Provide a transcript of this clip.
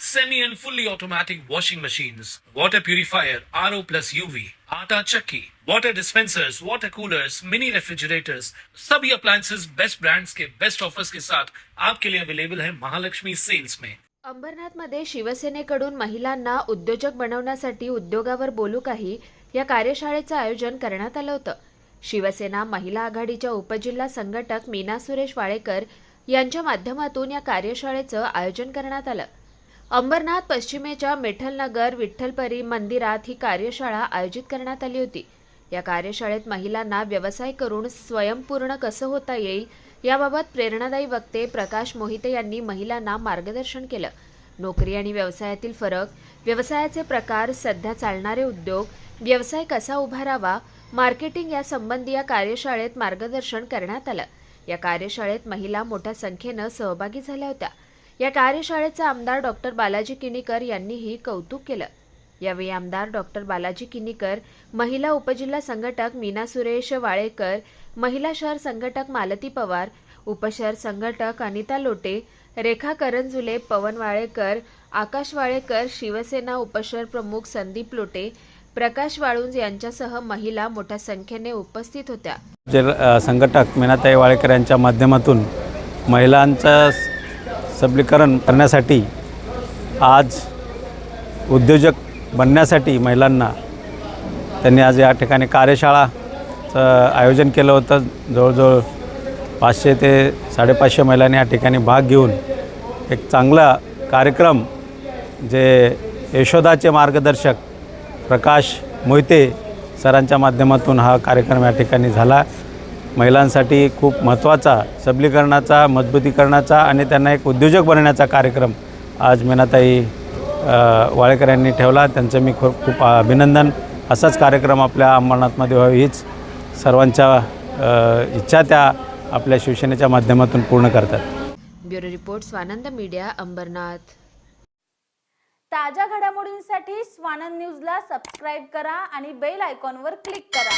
semi and fully automatic washing machines, water purifier, RO plus UV, आटा चक्की, water dispensers, water coolers, mini refrigerators, सभी appliances. Best brands के best offers के साथ आपके लिए अवेलेबल है महालक्ष्मी सेल्स में अंबरनाथमध्ये शिवसेनेकडून महिलांना उद्योजक बनवण्यासाठी उद्योगावर बोलू काही या कार्यशाळेचं आयोजन करण्यात आलं होतं. शिवसेना महिला आघाडीच्या उपजिल्हा संघटक मीना सुरेश वाळेकर यांच्या माध्यमातून या कार्यशाळेचं आयोजन करण्यात आलं. अंबरनाथ पश्चिमेच्या मिठलनगर विठ्ठलपरी मंदिरात ही कार्यशाळा आयोजित करण्यात आली होती. या कार्यशाळेत महिलांना व्यवसाय करून स्वयंपूर्ण कसं होता येईल याबाबत प्रेरणादायी वक्ते प्रकाश मोहिते यांनी महिलांना मार्गदर्शन केलं. नोकरी आणि व्यवसायातील फरक व्यवसायाचे प्रकार सध्या चालणारे उद्योग व्यवसाय कसा उभारावा मार्केटिंग या संबंधी या कार्यशाळेत मार्गदर्शन करण्यात आलं. या कार्यशाळेत महिला मोठ्या संख्येनं सहभागी झाल्या होत्या. या कार्यशाळेचे आमदार डॉक्टर बालाजी किनीकर यांनीही कौतुक केलं. यावेळी आमदार डॉक्टर बालाजी किनीकर महिला उपजिल्हा संघटक मीना सुरेश वाळेकर महिला शहर संघटक मालती पवार उपशहर संघटक अनिता लोटे रेखा करंजुले पवन वाळेकर आकाश वाळेकर शिवसेना उपशहर प्रमुख संदीप लोटे प्रकाश वाळुंज यांच्यासह महिला मोठ्या संख्येने उपस्थित होत्या. संघटक मीनाताई वाळेकर यांच्या माध्यमातून महिलांचा सबलीकरण करण्यासाठी आज उद्योजक बनण्यासाठी महिलांना त्यांनी आज या ठिकाणी कार्यशाळाचं आयोजन केलं होतं. जवळजवळ पाचशे ते साडेपाचशे महिलांनी या ठिकाणी भाग घेऊन एक चांगला कार्यक्रम जे यशोदाचे मार्गदर्शक प्रकाश मोहिते सरांच्या माध्यमातून हा कार्यक्रम या ठिकाणी झाला. महिलांसाठी खूप महत्त्वाचा सबलीकरणाचा मजबूतीकरणाचा आणि त्यांना एक उद्योजक बनवण्याचा कार्यक्रम आज मीनाताई वाळेकर यांनी ठेवला. त्यांचं मी खूप खूप अभिनंदन. असाच कार्यक्रम आपल्या अंबरनाथमध्ये व्हावी हीच सर्वांच्या इच्छा त्या आपल्या शिवसेनेच्या माध्यमातून पूर्ण करतात. Bureau report Swanand media Ambernath. ताज्या घडामोडींसाठी स्वानंद न्यूजला सबस्क्राईब करा आणि बेल आयकॉनवर क्लिक करा.